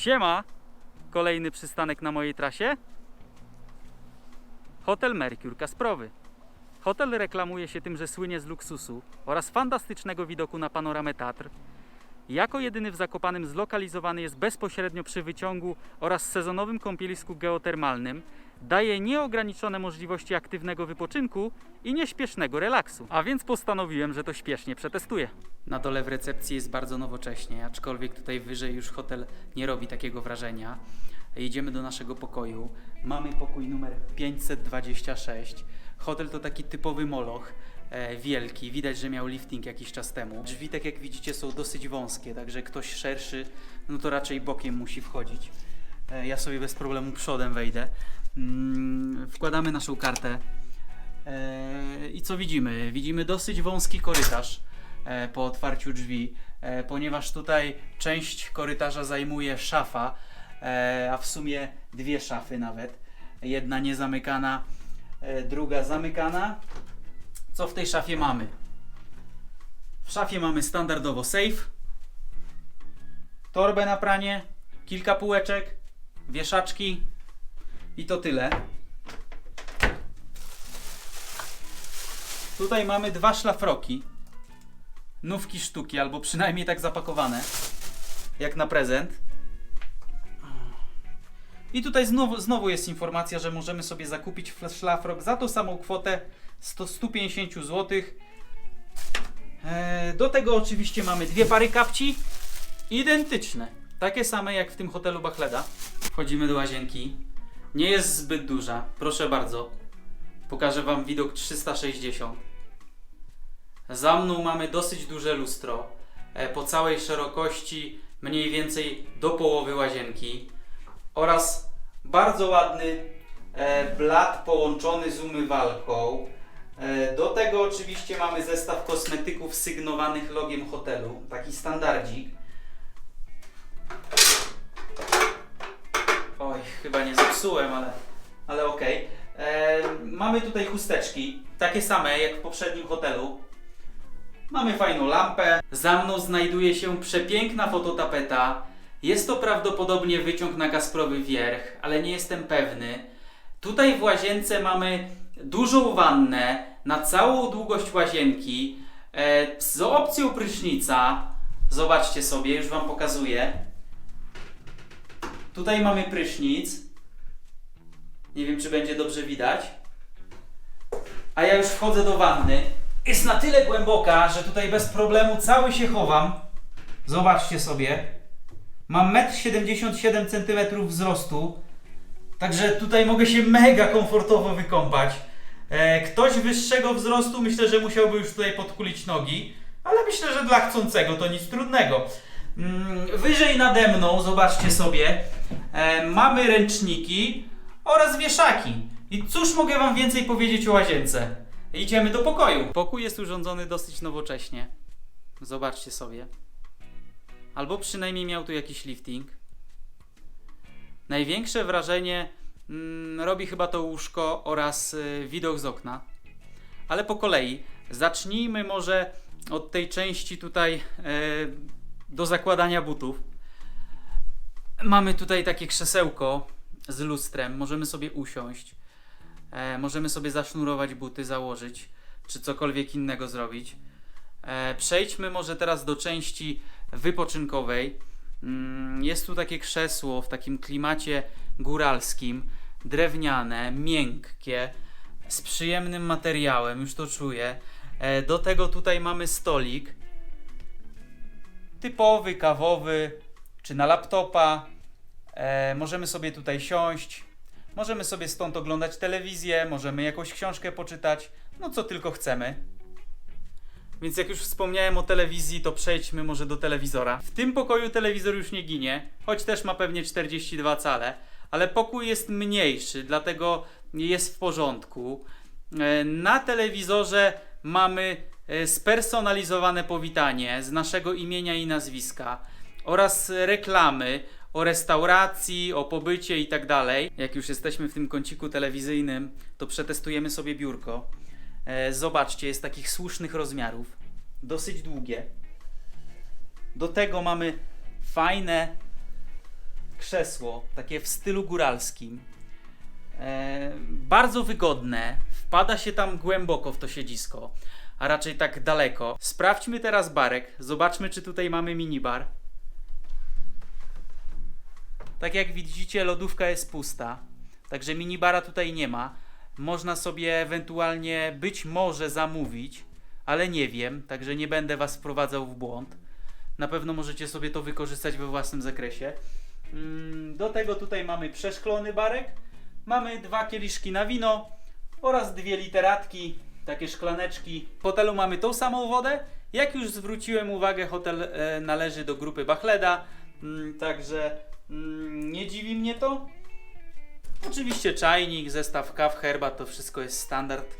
Siema! Kolejny przystanek na mojej trasie. Hotel Mercure Kasprowy. Hotel reklamuje się tym, że słynie z luksusu oraz fantastycznego widoku na panoramę Tatr. Jako jedyny w Zakopanem zlokalizowany jest bezpośrednio przy wyciągu oraz sezonowym kąpielisku geotermalnym. Daje nieograniczone możliwości aktywnego wypoczynku i nieśpiesznego relaksu. A więc postanowiłem, że to śpiesznie przetestuję. Na dole w recepcji jest bardzo nowocześnie, aczkolwiek tutaj wyżej już hotel nie robi takiego wrażenia. Jedziemy do naszego pokoju. Mamy pokój numer 526. Hotel to taki typowy moloch, e, wielki. Widać, że miał lifting jakiś czas temu. Drzwi, tak jak widzicie, są dosyć wąskie, także ktoś szerszy, no to raczej bokiem musi wchodzić. E, ja sobie bez problemu przodem wejdę. Mm, wkładamy naszą kartę. E, I co widzimy? Widzimy dosyć wąski korytarz e, po otwarciu drzwi, e, ponieważ tutaj część korytarza zajmuje szafa, a w sumie dwie szafy nawet. Jedna niezamykana, druga zamykana. Co w tej szafie mamy? W szafie mamy standardowo safe, torbę na pranie, kilka półeczek, wieszaczki i to tyle. Tutaj mamy dwa szlafroki. Nówki sztuki, albo przynajmniej tak zapakowane. Jak na prezent. I tutaj znowu, znowu jest informacja, że możemy sobie zakupić szlafrok za tą samą kwotę 100, 150 zł. Do tego oczywiście mamy dwie pary kapci. Identyczne. Takie same jak w tym hotelu Bachleda. Wchodzimy do łazienki. Nie jest zbyt duża. Proszę bardzo. Pokażę Wam widok 360. Za mną mamy dosyć duże lustro. e, Po całej szerokości mniej więcej do połowy łazienki. Oraz bardzo ładny e, blat połączony z umywalką. E, Do tego oczywiście mamy zestaw kosmetyków sygnowanych logiem hotelu. Taki standardzik. Chyba nie zepsułem, ale, ale okej. E, Mamy tutaj chusteczki, takie same jak w poprzednim hotelu. Mamy fajną lampę. Za mną znajduje się przepiękna fototapeta. Jest to prawdopodobnie wyciąg na Kasprowy Wierch, ale nie jestem pewny. Tutaj w łazience mamy dużą wannę na całą długość łazienki e, z opcją prysznica. Zobaczcie sobie, już Wam pokazuję. Tutaj mamy prysznic. Nie wiem, czy będzie dobrze widać. A ja już wchodzę do wanny. Jest na tyle głęboka, że tutaj bez problemu cały się chowam. Zobaczcie sobie. Mam 1,77 cm wzrostu. Także tutaj mogę się mega komfortowo wykąpać. E, ktoś wyższego wzrostu myślę, że musiałby już tutaj podkulić nogi. Ale myślę, że dla chcącego to nic trudnego. Mm, Wyżej nade mną, zobaczcie sobie, e, mamy ręczniki oraz wieszaki. I cóż mogę Wam więcej powiedzieć o łazience? Idziemy do pokoju. Pokój jest urządzony dosyć nowocześnie. Zobaczcie sobie. Albo przynajmniej miał tu jakiś lifting. Największe wrażenie mm, robi chyba to łóżko oraz y, widok z okna. Ale po kolei. Zacznijmy może od tej części tutaj e, do zakładania butów. Mamy tutaj takie krzesełko z lustrem. Możemy sobie usiąść. E, możemy sobie zasznurować buty, założyć, czy cokolwiek innego zrobić. E, przejdźmy może teraz do części wypoczynkowej. Mm, Jest tu takie krzesło w takim klimacie góralskim, drewniane, miękkie, z przyjemnym materiałem, już to czuję. E, Do tego tutaj mamy stolik typowy, kawowy, czy na laptopa. E, możemy sobie tutaj siąść, możemy sobie stąd oglądać telewizję, możemy jakąś książkę poczytać, no co tylko chcemy. Więc jak już wspomniałem o telewizji, to przejdźmy może do telewizora. W tym pokoju telewizor już nie ginie, choć też ma pewnie 42 cale, ale pokój jest mniejszy, dlatego jest w porządku. E, Na telewizorze mamy spersonalizowane powitanie z naszego imienia i nazwiska oraz reklamy o restauracji, o pobycie i tak dalej. Jak już jesteśmy w tym kąciku telewizyjnym, to przetestujemy sobie biurko. E, Zobaczcie, jest takich słusznych rozmiarów, dosyć długie. Do tego mamy fajne krzesło, takie w stylu góralskim. E, bardzo wygodne. Wpada się tam głęboko w to siedzisko, a raczej tak daleko. Sprawdźmy teraz barek. Zobaczmy, czy tutaj mamy minibar. Tak jak widzicie, lodówka jest pusta, także minibara tutaj nie ma. Można sobie ewentualnie być może zamówić, ale nie wiem, także nie będę Was wprowadzał w błąd. Na pewno możecie sobie to wykorzystać we własnym zakresie. Mm, Do tego tutaj mamy przeszklony barek, mamy dwa kieliszki na wino oraz dwie literatki, takie szklaneczki. W hotelu mamy tą samą wodę. Jak już zwróciłem uwagę, hotel e, należy do grupy Bachleda, mm, także mm, nie dziwi mnie to. Oczywiście czajnik, zestaw kaw, herbat, to wszystko jest standard.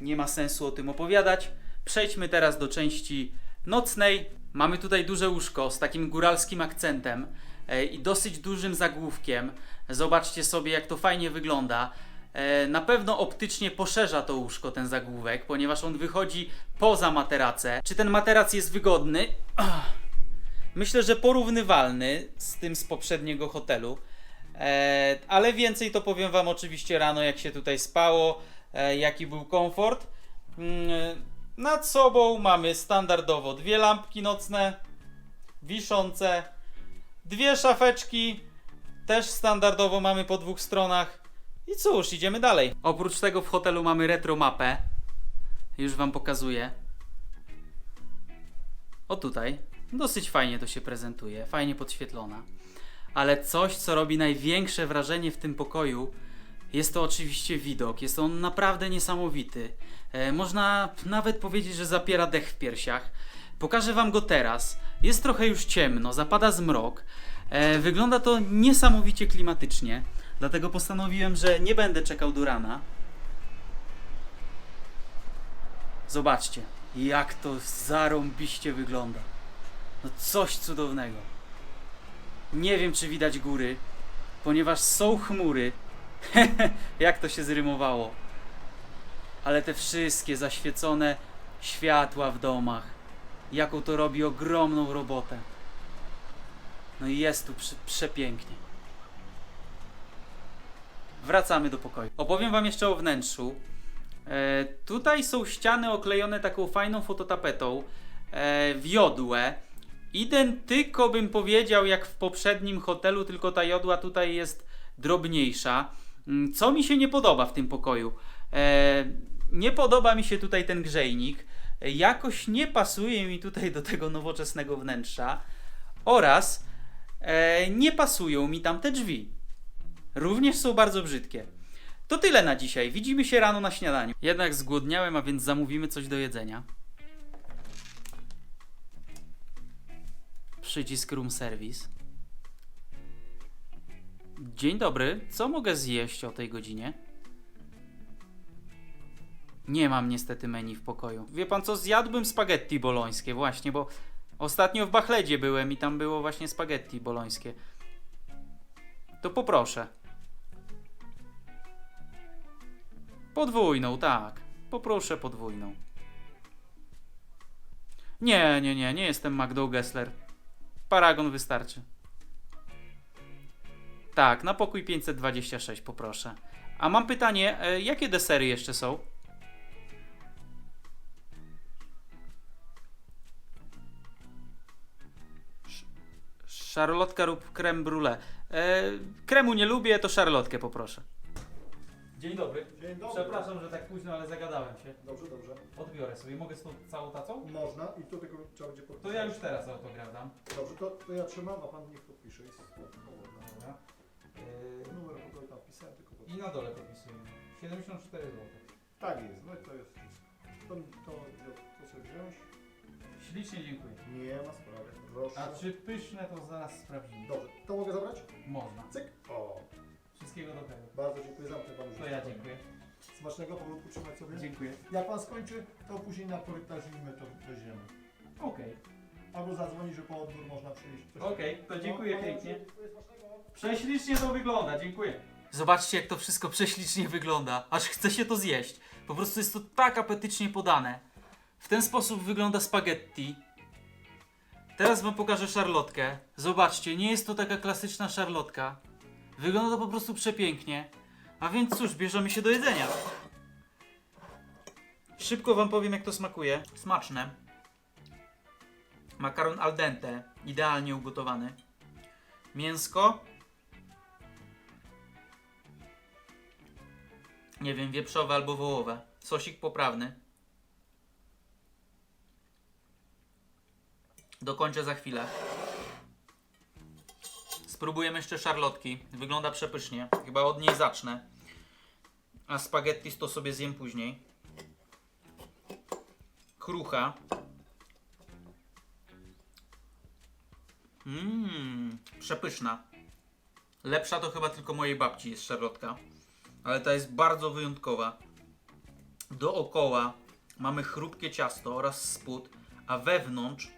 Nie ma sensu o tym opowiadać. Przejdźmy teraz do części nocnej. Mamy tutaj duże łóżko z takim góralskim akcentem e, i dosyć dużym zagłówkiem. Zobaczcie sobie, jak to fajnie wygląda. E, Na pewno optycznie poszerza to łóżko ten zagłówek, ponieważ on wychodzi poza materacę. Czy ten materac jest wygodny? Myślę, że porównywalny z tym z poprzedniego hotelu. E, ale więcej to powiem Wam oczywiście rano, jak się tutaj spało, e, jaki był komfort. Mm, nad sobą mamy standardowo dwie lampki nocne, wiszące, dwie szafeczki, też standardowo mamy po dwóch stronach. I cóż, idziemy dalej. Oprócz tego w hotelu mamy retro mapę. Już Wam pokazuję. O tutaj. Dosyć fajnie to się prezentuje, fajnie podświetlona. Ale coś, co robi największe wrażenie w tym pokoju, jest to oczywiście widok. Jest on naprawdę niesamowity. E, można nawet powiedzieć, że zapiera dech w piersiach. Pokażę Wam go teraz. Jest trochę już ciemno, zapada zmrok. E, wygląda to niesamowicie klimatycznie. Dlatego postanowiłem, że nie będę czekał do rana. Zobaczcie, jak to zarąbiście wygląda. No coś cudownego. Nie wiem, czy widać góry, ponieważ są chmury. Jak to się zrymowało? Ale te wszystkie zaświecone światła w domach, jaką to robi ogromną robotę. No i jest tu prze- przepięknie. Wracamy do pokoju. Opowiem Wam jeszcze o wnętrzu. E, tutaj są ściany oklejone taką fajną fototapetą e, w jodłę. Identyko bym powiedział jak w poprzednim hotelu, tylko ta jodła tutaj jest drobniejsza. Mm, Co mi się nie podoba w tym pokoju? E, nie podoba mi się tutaj ten grzejnik. Jakoś nie pasuje mi tutaj do tego nowoczesnego wnętrza. Oraz e, nie pasują mi tam te drzwi. Również są bardzo brzydkie. To tyle na dzisiaj. Widzimy się rano na śniadaniu. Jednak zgłodniałem, a więc zamówimy coś do jedzenia. Przycisk room service. Dzień dobry. Co mogę zjeść o tej godzinie? Nie mam niestety menu w pokoju. Wie pan co? Zjadłbym spaghetti bolońskie właśnie, bo ostatnio w Bachledzie byłem i tam było właśnie spaghetti bolońskie. To poproszę. Podwójną, tak. Poproszę podwójną. Nie, nie, nie, nie jestem Magdą Gessler. Paragon wystarczy. Tak, na pokój 526 poproszę. A mam pytanie, e, jakie desery jeszcze są? Sz- Szarlotka lub creme brulee. Kremu nie lubię, to szarlotkę poproszę. Dzień dobry. Dzień dobry. Przepraszam, że tak późno, ale zagadałem się. Dobrze, dobrze. Odbiorę sobie. Mogę z tą całą tacą? Można i to tylko trzeba będzie podpisać. To ja już teraz autograf dam. Dobrze, to, to ja trzymam, a pan niech podpisze. Jest powodna. Dobra. Yy, Numer pokoju tam wpisałem, tylko I na dole podpisujemy. 74 zł. Tak jest, no i to jest wszystko. To, to, to sobie wziąć? Ślicznie dziękuję. Nie ma sprawy. Proszę. A czy pyszne to zaraz sprawdzimy. Dobrze, to mogę zabrać? Można. Cyk. O, Wszystkiego dobrego. bardzo dziękuję, zamknę panu To ja dziękuję. Smacznego powrótku trzymać sobie. Dziękuję. Jak pan skończy, to później na korytarz i my to weźmiemy. Okej. Albo zadzwoni, że po odbiór można przyjść. Coś- Okej, to dziękuję No, pięknie. dziękuję, smacznego. Prześlicznie to wygląda, dziękuję. Zobaczcie, jak to wszystko prześlicznie wygląda. Aż chce się to zjeść. Po prostu jest to tak apetycznie podane. W ten sposób wygląda spaghetti. Teraz wam pokażę szarlotkę. Zobaczcie, nie jest to taka klasyczna szarlotka. Wygląda to po prostu przepięknie. A więc cóż, bierzemy się do jedzenia. Szybko wam powiem, jak to smakuje. Smaczne. Makaron al dente, idealnie ugotowany. Mięsko. Nie wiem, wieprzowe albo wołowe. Sosik poprawny. Dokończę za chwilę. Spróbujemy jeszcze szarlotki. Wygląda przepysznie. Chyba od niej zacznę. A spaghetti to sobie zjem później. Krucha. Mmm, przepyszna. Lepsza to chyba tylko mojej babci jest szarlotka. Ale ta jest bardzo wyjątkowa. Dookoła mamy chrupkie ciasto oraz spód, a wewnątrz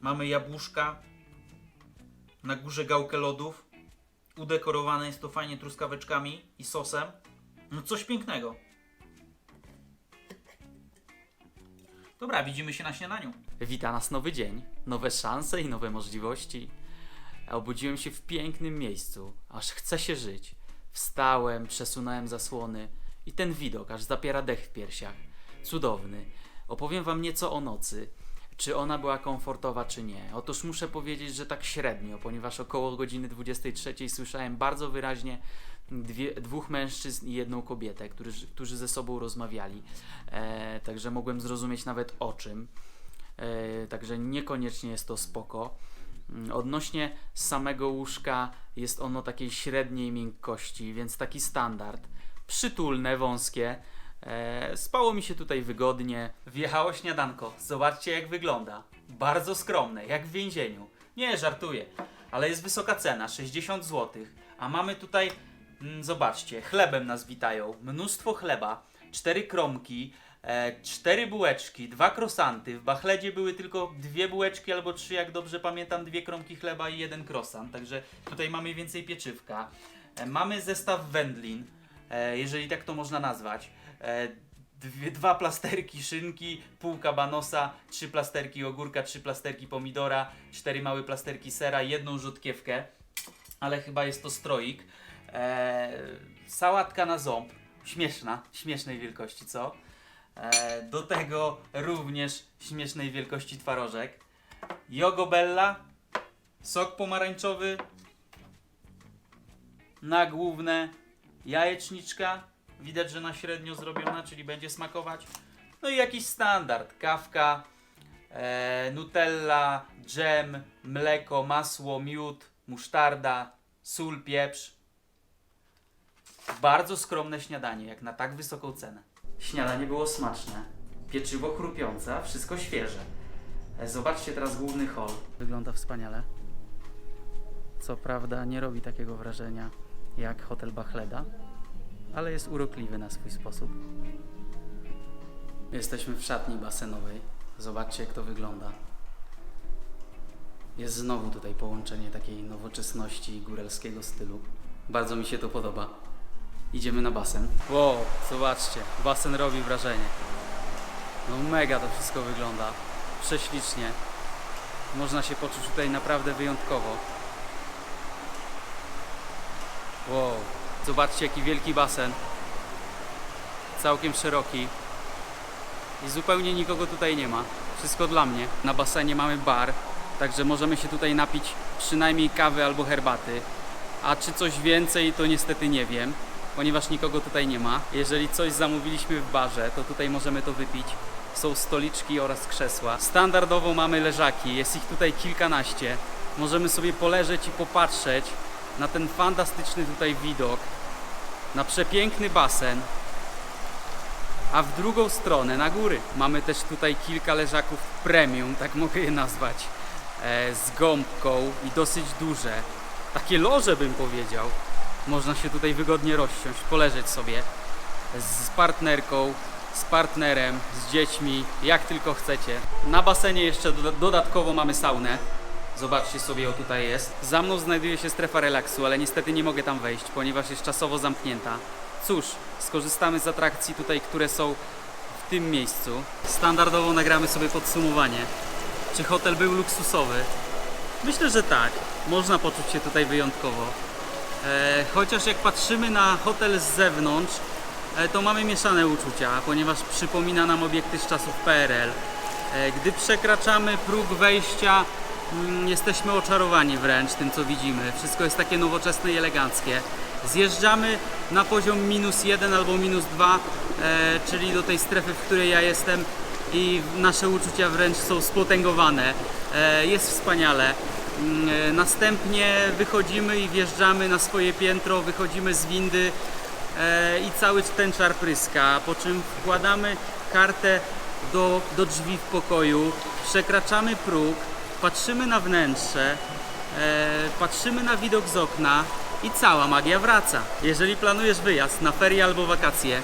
mamy jabłuszka, na górze gałkę lodów. Udekorowane jest to fajnie truskaweczkami i sosem. No coś pięknego. Dobra, widzimy się na śniadaniu. Wita nas nowy dzień, nowe szanse i nowe możliwości. Obudziłem się w pięknym miejscu, aż chce się żyć. Wstałem, przesunąłem zasłony i ten widok aż zapiera dech w piersiach. Cudowny. Opowiem wam nieco o nocy. Czy ona była komfortowa, czy nie? Otóż muszę powiedzieć, że tak średnio, ponieważ około godziny 23 słyszałem bardzo wyraźnie dwie, dwóch mężczyzn i jedną kobietę, którzy, którzy ze sobą rozmawiali. E, także mogłem zrozumieć nawet o czym. E, także niekoniecznie jest to spoko. Mm, Odnośnie samego łóżka jest ono takiej średniej miękkości, więc taki standard. Przytulne, wąskie. E, spało mi się tutaj wygodnie. Wjechało śniadanko. Zobaczcie jak wygląda. Bardzo skromne, jak w więzieniu. Nie, żartuję. Ale jest wysoka cena, 60 zł. A mamy tutaj, mm, zobaczcie, chlebem nas witają. Mnóstwo chleba, cztery kromki, e, cztery bułeczki, dwa krosanty. W Bachledzie były tylko dwie bułeczki albo trzy, jak dobrze pamiętam, dwie kromki chleba i jeden krosant. Także tutaj mamy więcej pieczywka. E, mamy zestaw wędlin, e, jeżeli tak to można nazwać. E, dwie, dwa plasterki szynki, pół kabanosa, trzy plasterki ogórka, trzy plasterki pomidora, cztery małe plasterki sera, jedną rzutkiewkę, ale chyba jest to stroik. E, sałatka na ząb, śmieszna, śmiesznej wielkości, co? E, do tego również śmiesznej wielkości twarożek. Jogobella, sok pomarańczowy, na główne jajeczniczka, widać, że na średnio zrobiona, czyli będzie smakować. No i jakiś standard, kawka, e, nutella, dżem, mleko, masło, miód, musztarda, sól, pieprz. Bardzo skromne śniadanie, jak na tak wysoką cenę. Śniadanie było smaczne, pieczywo chrupiące, a wszystko świeże. E, Zobaczcie teraz główny hol. Wygląda wspaniale. Co prawda nie robi takiego wrażenia jak hotel Bachleda, ale jest urokliwy na swój sposób. Jesteśmy w szatni basenowej. Zobaczcie, jak to wygląda. Jest znowu tutaj połączenie takiej nowoczesności i góralskiego stylu. Bardzo mi się to podoba. Idziemy na basen. Wow, zobaczcie, basen robi wrażenie. No mega to wszystko wygląda. Prześlicznie. Można się poczuć tutaj naprawdę wyjątkowo. Wow, zobaczcie jaki wielki basen. Całkiem szeroki. I zupełnie nikogo tutaj nie ma. Wszystko dla mnie. Na basenie mamy bar, także możemy się tutaj napić przynajmniej kawy albo herbaty. A czy coś więcej, to niestety nie wiem, ponieważ nikogo tutaj nie ma. Jeżeli coś zamówiliśmy w barze, to tutaj możemy to wypić. Są stoliczki oraz krzesła. Standardowo mamy leżaki, jest ich tutaj kilkanaście. Możemy sobie poleżeć i popatrzeć na ten fantastyczny tutaj widok, na przepiękny basen, a w drugą stronę, na góry, mamy też tutaj kilka leżaków premium, tak mogę je nazwać, e, z gąbką i dosyć duże. Takie loże bym powiedział. Można się tutaj wygodnie rozsiąść, poleżeć sobie z partnerką, z partnerem, z dziećmi, jak tylko chcecie. Na basenie jeszcze doda- dodatkowo mamy saunę. Zobaczcie sobie, o tutaj jest. Za mną znajduje się strefa relaksu, ale niestety nie mogę tam wejść, ponieważ jest czasowo zamknięta. Cóż, skorzystamy z atrakcji tutaj, które są w tym miejscu. Standardowo nagramy sobie podsumowanie. Czy hotel był luksusowy? Myślę, że tak. Można poczuć się tutaj wyjątkowo. E, chociaż jak patrzymy na hotel z zewnątrz, e, to mamy mieszane uczucia, ponieważ przypomina nam obiekty z czasów PRL. E, gdy przekraczamy próg wejścia, jesteśmy oczarowani wręcz tym, co widzimy. Wszystko jest takie nowoczesne i eleganckie. Zjeżdżamy na poziom minus jeden albo minus dwa, e, czyli do tej strefy, w której ja jestem i nasze uczucia wręcz są spotęgowane. E, jest wspaniale. Mm, e, Następnie wychodzimy i wjeżdżamy na swoje piętro, wychodzimy z windy i cały ten czar pryska, po czym wkładamy kartę do, do drzwi w pokoju, przekraczamy próg, patrzymy na wnętrze, e, patrzymy na widok z okna i cała magia wraca. Jeżeli planujesz wyjazd na ferie albo wakacje,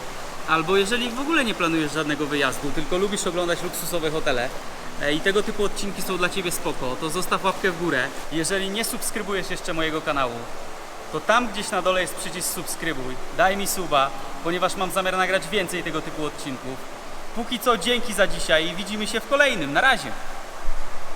albo jeżeli w ogóle nie planujesz żadnego wyjazdu, tylko lubisz oglądać luksusowe hotele e, i tego typu odcinki są dla Ciebie spoko, to zostaw łapkę w górę. Jeżeli nie subskrybujesz jeszcze mojego kanału, to tam gdzieś na dole jest przycisk subskrybuj. Daj mi suba, ponieważ mam zamiar nagrać więcej tego typu odcinków. Póki co dzięki za dzisiaj i widzimy się w kolejnym. Na razie.